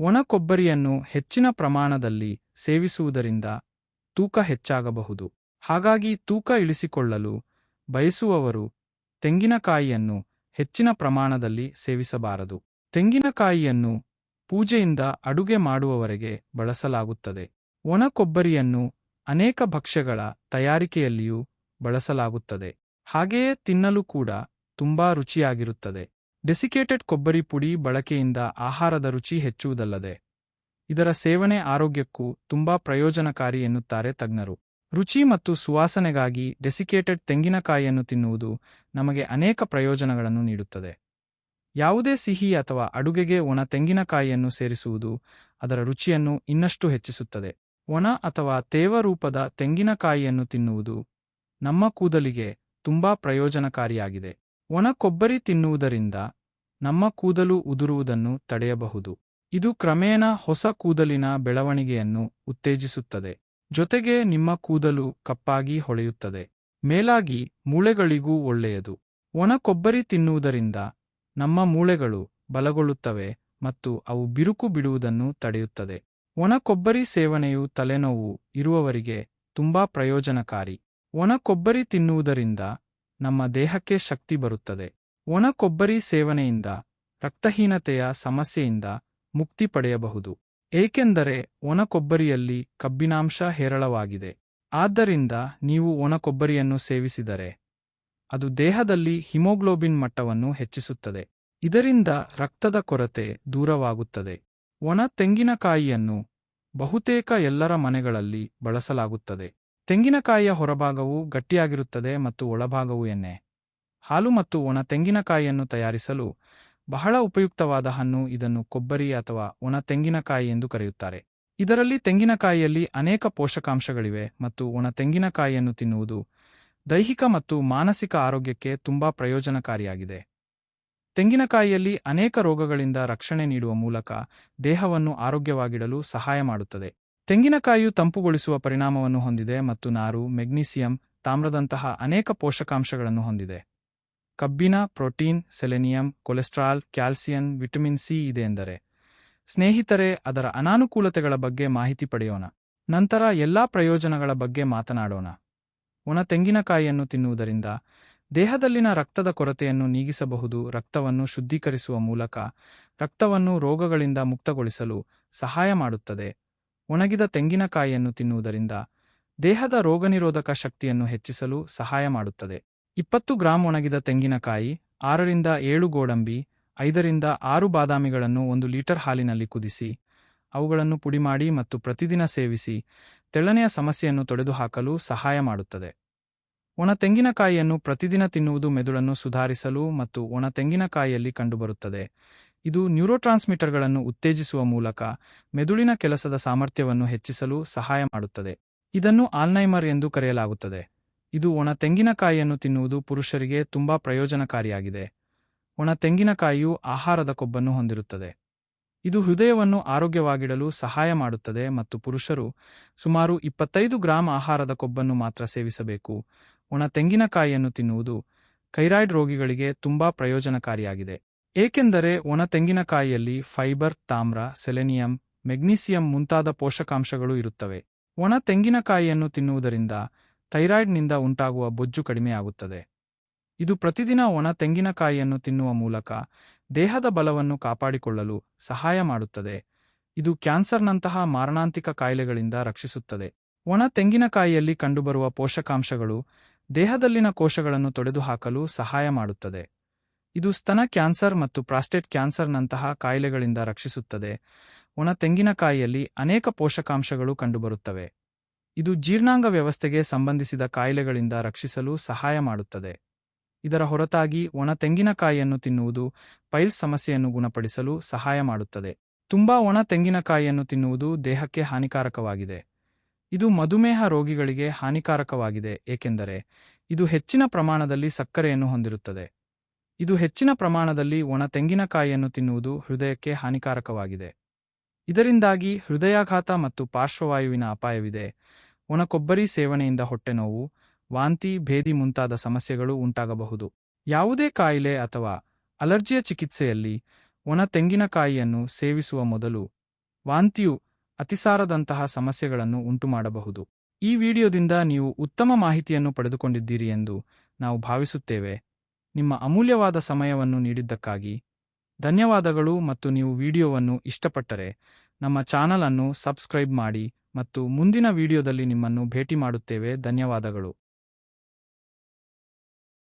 ಒಣ ಕೊಬ್ಬರಿಯನ್ನು ಹೆಚ್ಚಿನ ಪ್ರಮಾಣದಲ್ಲಿ ಸೇವಿಸುವುದರಿಂದ ತೂಕ ಹೆಚ್ಚಾಗಬಹುದು. ಹಾಗಾಗಿ ತೂಕ ಇಳಿಸಿಕೊಳ್ಳಲು ಬಯಸುವವರು ತೆಂಗಿನಕಾಯಿಯನ್ನು ಹೆಚ್ಚಿನ ಪ್ರಮಾಣದಲ್ಲಿ ಸೇವಿಸಬಾರದು. ತೆಂಗಿನಕಾಯಿಯನ್ನು ಪೂಜೆಯಿಂದ ಅಡುಗೆ ಮಾಡುವವರೆಗೆ ಬಳಸಲಾಗುತ್ತದೆ. ಒಣ ಕೊಬ್ಬರಿಯನ್ನು ಅನೇಕ ಭಕ್ಷ್ಯಗಳ ತಯಾರಿಕೆಯಲ್ಲಿಯೂ ಬಳಸಲಾಗುತ್ತದೆ. ಹಾಗೆಯೇ ತಿನ್ನಲು ಕೂಡ ತುಂಬಾ ರುಚಿಯಾಗಿರುತ್ತದೆ. ಡೆಸಿಕೇಟೆಡ್ ಕೊಬ್ಬರಿ ಪುಡಿ ಬಳಕೆಯಿಂದ ಆಹಾರದ ರುಚಿ ಹೆಚ್ಚುವುದಲ್ಲದೆ, ಇದರ ಸೇವನೆ ಆರೋಗ್ಯಕ್ಕೂ ತುಂಬಾ ಪ್ರಯೋಜನಕಾರಿ ಎನ್ನುತ್ತಾರೆ ತಜ್ಞರು. ರುಚಿ ಮತ್ತು ಸುವಾಸನೆಗಾಗಿ ಡೆಸಿಕೇಟೆಡ್ ತೆಂಗಿನಕಾಯಿಯನ್ನು ತಿನ್ನುವುದು ನಮಗೆ ಅನೇಕ ಪ್ರಯೋಜನಗಳನ್ನು ನೀಡುತ್ತದೆ. ಯಾವುದೇ ಸಿಹಿ ಅಥವಾ ಅಡುಗೆಗೆ ಒಣ ತೆಂಗಿನಕಾಯಿಯನ್ನು ಸೇರಿಸುವುದು ಅದರ ರುಚಿಯನ್ನು ಇನ್ನಷ್ಟು ಹೆಚ್ಚಿಸುತ್ತದೆ. ಒಣ ಅಥವಾ ತೇವ ರೂಪದ ತೆಂಗಿನಕಾಯಿಯನ್ನು ತಿನ್ನುವುದು ನಮ್ಮ ಕೂದಲಿಗೆ ತುಂಬಾ ಪ್ರಯೋಜನಕಾರಿಯಾಗಿದೆ. ಒಣ ಕೊಬ್ಬರಿ ತಿನ್ನುವುದರಿಂದ ನಮ್ಮ ಕೂದಲು ಉದುರುವುದನ್ನು ತಡೆಯಬಹುದು. ಇದು ಕ್ರಮೇಣ ಹೊಸ ಕೂದಲಿನ ಬೆಳವಣಿಗೆಯನ್ನು ಉತ್ತೇಜಿಸುತ್ತದೆ. ಜೊತೆಗೆ ನಿಮ್ಮ ಕೂದಲು ಕಪ್ಪಾಗಿ ಹೊಳೆಯುತ್ತದೆ. ಮೇಲಾಗಿ ಮೂಳೆಗಳಿಗೂ ಒಳ್ಳೆಯದು. ಒಣ ಕೊಬ್ಬರಿ ತಿನ್ನುವುದರಿಂದ ನಮ್ಮ ಮೂಳೆಗಳು ಬಲಗೊಳ್ಳುತ್ತವೆ ಮತ್ತು ಅವು ಬಿರುಕು ಬಿಡುವುದನ್ನು ತಡೆಯುತ್ತದೆ. ಒಣ ಕೊಬ್ಬರಿ ಸೇವನೆಯು ತಲೆನೋವು ಇರುವವರಿಗೆ ತುಂಬಾ ಪ್ರಯೋಜನಕಾರಿ. ಒಣ ಕೊಬ್ಬರಿ ತಿನ್ನುವುದರಿಂದ ನಮ್ಮ ದೇಹಕ್ಕೆ ಶಕ್ತಿ ಬರುತ್ತದೆ. ಒಣ ಕೊಬ್ಬರಿ ಸೇವನೆಯಿಂದ, ರಕ್ತಹೀನತೆಯ ಸಮಸ್ಯೆಯಿಂದ ಮುಕ್ತಿ ಪಡೆಯಬಹುದು. ಏಕೆಂದರೆ ಒಣ ಕೊಬ್ಬರಿಯಲ್ಲಿ ಕಬ್ಬಿನಾಂಶ ಹೇರಳವಾಗಿದೆ. ಆದ್ದರಿಂದ ನೀವು ಒಣ ಕೊಬ್ಬರಿಯನ್ನು ಸೇವಿಸಿದರೆ, ಅದು ದೇಹದಲ್ಲಿ ಹಿಮೋಗ್ಲೋಬಿನ್ ಮಟ್ಟವನ್ನು ಹೆಚ್ಚಿಸುತ್ತದೆ. ಇದರಿಂದ ರಕ್ತದ ಕೊರತೆ ದೂರವಾಗುತ್ತದೆ. ಒಣ ತೆಂಗಿನಕಾಯಿಯನ್ನು ಬಹುತೇಕ ಎಲ್ಲರ ಮನೆಗಳಲ್ಲಿ ಬಳಸಲಾಗುತ್ತದೆ. ತೆಂಗಿನಕಾಯಿಯ ಹೊರಭಾಗವು ಗಟ್ಟಿಯಾಗಿರುತ್ತದೆ ಮತ್ತು ಒಳಭಾಗವು ಎಣ್ಣೆ. ಹಾಲು ಮತ್ತು ಒಣ ತೆಂಗಿನಕಾಯಿಯನ್ನು ತಯಾರಿಸಲು ಬಹಳ ಉಪಯುಕ್ತವಾದ ಹಣ್ಣು ಇದನ್ನು ಕೊಬ್ಬರಿ ಅಥವಾ ಒಣ ತೆಂಗಿನಕಾಯಿ ಎಂದು ಕರೆಯುತ್ತಾರೆ. ಇದರಲ್ಲಿ ತೆಂಗಿನಕಾಯಿಯಲ್ಲಿ ಅನೇಕ ಪೋಷಕಾಂಶಗಳಿವೆ ಮತ್ತು ಒಣ ತೆಂಗಿನಕಾಯಿಯನ್ನು ತಿನ್ನುವುದು ದೈಹಿಕ ಮತ್ತು ಮಾನಸಿಕ ಆರೋಗ್ಯಕ್ಕೆ ತುಂಬಾ ಪ್ರಯೋಜನಕಾರಿಯಾಗಿದೆ. ತೆಂಗಿನಕಾಯಿಯಲ್ಲಿ ಅನೇಕ ರೋಗಗಳಿಂದ ರಕ್ಷಣೆ ನೀಡುವ ಮೂಲಕ ದೇಹವನ್ನು ಆರೋಗ್ಯವಾಗಿಡಲು ಸಹಾಯ ಮಾಡುತ್ತದೆ. ತೆಂಗಿನಕಾಯಿಯು ತಂಪುಗೊಳಿಸುವ ಪರಿಣಾಮವನ್ನು ಹೊಂದಿದೆ ಮತ್ತು ನಾರು, ಮೆಗ್ನೀಸಿಯಂ, ತಾಮ್ರದಂತಹ ಅನೇಕ ಪೋಷಕಾಂಶಗಳನ್ನು ಹೊಂದಿದೆ. ಕಬ್ಬಿನ, protein, selenium, cholesterol, calcium, vitamin C ಇದೆ ಎಂದರೆ. ಸ್ನೇಹಿತರೆ, ಅದರ ಅನಾನುಕೂಲತೆಗಳ ಬಗ್ಗೆ ಮಾಹಿತಿ ಪಡೆಯೋಣ. ನಂತರ ಎಲ್ಲಾ ಪ್ರಯೋಜನಗಳ ಬಗ್ಗೆ ಮಾತನಾಡೋಣ. ಒಣ ತೆಂಗಿನಕಾಯಿಯನ್ನು ತಿನ್ನುವುದರಿಂದ ದೇಹದಲ್ಲಿನ ರಕ್ತದ ಕೊರತೆಯನ್ನು ನೀಗಿಸಬಹುದು, ರಕ್ತವನ್ನು ಶುದ್ಧೀಕರಿಸುವ ಮೂಲಕ ರಕ್ತವನ್ನು ರೋಗಗಳಿಂದ ಮುಕ್ತಗೊಳಿಸಲು ಸಹಾಯ ಮಾಡುತ್ತದೆ. ಒಣಗಿದ ತೆಂಗಿನಕಾಯಿಯನ್ನು ತಿನ್ನುವುದರಿಂದ ದೇಹದ ರೋಗನಿರೋಧಕ ಶಕ್ತಿಯನ್ನು ಹೆಚ್ಚಿಸಲು ಸಹಾಯ ಮಾಡುತ್ತದೆ. ಇಪ್ಪತ್ತು ಗ್ರಾಂ ಒಣಗಿದ ತೆಂಗಿನಕಾಯಿ, ಆರರಿಂದ ಏಳು ಗೋಡಂಬಿ, ಐದರಿಂದ ಆರು ಬಾದಾಮಿಗಳನ್ನು ಒಂದು ಲೀಟರ್ ಹಾಲಿನಲ್ಲಿ ಕುದಿಸಿ, ಅವುಗಳನ್ನು ಪುಡಿಮಾಡಿ ಮತ್ತು ಪ್ರತಿದಿನ ಸೇವಿಸಿ ತೆಳ್ಳನೆಯ ಸಮಸ್ಯೆಯನ್ನು ತೊಡೆದುಹಾಕಲು ಸಹಾಯ ಮಾಡುತ್ತದೆ. ಒಣ ತೆಂಗಿನಕಾಯಿಯನ್ನು ಪ್ರತಿದಿನ ತಿನ್ನುವುದು ಮೆದುಳನ್ನು ಸುಧಾರಿಸಲು ಮತ್ತು ಒಣ ತೆಂಗಿನಕಾಯಿಯಲ್ಲಿ ಕಂಡುಬರುತ್ತದೆ. ಇದು ನ್ಯೂರೋಟ್ರಾನ್ಸ್ಮಿಟರ್ಗಳನ್ನು ಉತ್ತೇಜಿಸುವ ಮೂಲಕ ಮೆದುಳಿನ ಕೆಲಸದ ಸಾಮರ್ಥ್ಯವನ್ನು ಹೆಚ್ಚಿಸಲು ಸಹಾಯ ಮಾಡುತ್ತದೆ. ಇದನ್ನು ಆಲ್ನೈಮರ್ ಎಂದು ಕರೆಯಲಾಗುತ್ತದೆ. ಇದು ಒಣ ತೆಂಗಿನಕಾಯಿಯನ್ನು ತಿನ್ನುವುದು ಪುರುಷರಿಗೆ ತುಂಬಾ ಪ್ರಯೋಜನಕಾರಿಯಾಗಿದೆ. ಒಣ ತೆಂಗಿನಕಾಯಿಯು ಆಹಾರದ ಕೊಬ್ಬನ್ನು ಹೊಂದಿರುತ್ತದೆ. ಇದು ಹೃದಯವನ್ನು ಆರೋಗ್ಯವಾಗಿಡಲು ಸಹಾಯ ಮಾಡುತ್ತದೆ ಮತ್ತು ಪುರುಷರು ಸುಮಾರು ಇಪ್ಪತ್ತೈದು ಗ್ರಾಂ ಆಹಾರದ ಕೊಬ್ಬನ್ನು ಮಾತ್ರ ಸೇವಿಸಬೇಕು. ಒಣ ತೆಂಗಿನಕಾಯಿಯನ್ನು ತಿನ್ನುವುದು ಥೈರಾಯ್ಡ್ ರೋಗಿಗಳಿಗೆ ತುಂಬಾ ಪ್ರಯೋಜನಕಾರಿಯಾಗಿದೆ. ಏಕೆಂದರೆ ಒಣ ತೆಂಗಿನಕಾಯಿಯಲ್ಲಿ ಫೈಬರ್, ತಾಮ್ರ, ಸೆಲೆನಿಯಂ, ಮೆಗ್ನೀಸಿಯಂ ಮುಂತಾದ ಪೋಷಕಾಂಶಗಳು ಇರುತ್ತವೆ. ಒಣ ತೆಂಗಿನಕಾಯಿಯನ್ನು ತಿನ್ನುವುದರಿಂದ ಥೈರಾಯ್ಡ್ನಿಂದ ಉಂಟಾಗುವ ಬೊಜ್ಜು ಕಡಿಮೆಯಾಗುತ್ತದೆ. ಇದು ಪ್ರತಿದಿನ ಒಣ ತೆಂಗಿನಕಾಯಿಯನ್ನು ತಿನ್ನುವ ಮೂಲಕ ದೇಹದ ಬಲವನ್ನು ಕಾಪಾಡಿಕೊಳ್ಳಲು ಸಹಾಯ ಮಾಡುತ್ತದೆ. ಇದು ಕ್ಯಾನ್ಸರ್ನಂತಹ ಮಾರಣಾಂತಿಕ ಕಾಯಿಲೆಗಳಿಂದ ರಕ್ಷಿಸುತ್ತದೆ. ಒಣ ತೆಂಗಿನಕಾಯಿಯಲ್ಲಿ ಕಂಡುಬರುವ ಪೋಷಕಾಂಶಗಳು ದೇಹದಲ್ಲಿನ ಕೋಶಗಳನ್ನು ತೊಡೆದುಹಾಕಲು ಸಹಾಯ ಮಾಡುತ್ತದೆ. ಇದು ಸ್ತನ ಕ್ಯಾನ್ಸರ್ ಮತ್ತು ಪ್ರಾಸ್ಟೇಟ್ ಕ್ಯಾನ್ಸರ್ನಂತಹ ಕಾಯಿಲೆಗಳಿಂದ ರಕ್ಷಿಸುತ್ತದೆ. ಒಣ ತೆಂಗಿನಕಾಯಿಯಲ್ಲಿ ಅನೇಕ ಪೋಷಕಾಂಶಗಳು ಕಂಡುಬರುತ್ತವೆ. ಇದು ಜೀರ್ಣಾಂಗ ವ್ಯವಸ್ಥೆಗೆ ಸಂಬಂಧಿಸಿದ ಕಾಯಿಲೆಗಳಿಂದ ರಕ್ಷಿಸಲು ಸಹಾಯ ಮಾಡುತ್ತದೆ. ಇದರ ಹೊರತಾಗಿ ಒಣ ತೆಂಗಿನಕಾಯಿಯನ್ನು ತಿನ್ನುವುದು ಪೈಲ್ಸ್ ಸಮಸ್ಯೆಯನ್ನು ಗುಣಪಡಿಸಲು ಸಹಾಯ ಮಾಡುತ್ತದೆ. ತುಂಬಾ ಒಣ ತೆಂಗಿನಕಾಯಿಯನ್ನು ತಿನ್ನುವುದು ದೇಹಕ್ಕೆ ಹಾನಿಕಾರಕವಾಗಿದೆ. ಇದು ಮಧುಮೇಹ ರೋಗಿಗಳಿಗೆ ಹಾನಿಕಾರಕವಾಗಿದೆ, ಏಕೆಂದರೆ ಇದು ಹೆಚ್ಚಿನ ಪ್ರಮಾಣದಲ್ಲಿ ಸಕ್ಕರೆಯನ್ನು ಹೊಂದಿರುತ್ತದೆ. ಇದು ಹೆಚ್ಚಿನ ಪ್ರಮಾಣದಲ್ಲಿ ಒಣ ತೆಂಗಿನಕಾಯಿಯನ್ನು ತಿನ್ನುವುದು ಹೃದಯಕ್ಕೆ ಹಾನಿಕಾರಕವಾಗಿದೆ. ಇದರಿಂದಾಗಿ ಹೃದಯಾಘಾತ ಮತ್ತು ಪಾರ್ಶ್ವವಾಯುವಿನ ಅಪಾಯವಿದೆ. ಒಣ ಕೊಬ್ಬರಿ ಸೇವನೆಯಿಂದ ಹೊಟ್ಟೆನೋವು ವಾಂತಿ, ಭೇದಿ ಮುಂತಾದ ಸಮಸ್ಯೆಗಳು ಉಂಟಾಗಬಹುದು. ಯಾವುದೇ ಕಾಯಿಲೆ ಅಥವಾ ಅಲರ್ಜಿಯ ಚಿಕಿತ್ಸೆಯಲ್ಲಿ ಒಣ ತೆಂಗಿನಕಾಯಿಯನ್ನು ಸೇವಿಸುವ ಮೊದಲು ವಾಂತಿಯು ಅತಿಸಾರದಂತಹ ಸಮಸ್ಯೆಗಳನ್ನು ಉಂಟುಮಾಡಬಹುದು. ಈ ವಿಡಿಯೋದಿಂದ ನೀವು ಉತ್ತಮ ಮಾಹಿತಿಯನ್ನು ಪಡೆದುಕೊಂಡಿದ್ದೀರಿ ಎಂದು ನಾವು ಭಾವಿಸುತ್ತೇವೆ. ನಿಮ್ಮ ಅಮೂಲ್ಯವಾದ ಸಮಯವನ್ನು ನೀಡಿದ್ದಕ್ಕಾಗಿ ಧನ್ಯವಾದಗಳು ಮತ್ತು ನೀವು ವಿಡಿಯೋವನ್ನು ಇಷ್ಟಪಟ್ಟರೆ ನಮ್ಮ ಚಾನಲ್ ಅನ್ನು ಸಬ್ಸ್ಕ್ರೈಬ್ ಮಾಡಿ ಮತ್ತು ಮುಂದಿನ ವಿಡಿಯೋದಲ್ಲಿ ನಿಮ್ಮನ್ನು ಭೇಟಿ ಮಾಡುತ್ತೇವೆ. ಧನ್ಯವಾದಗಳು.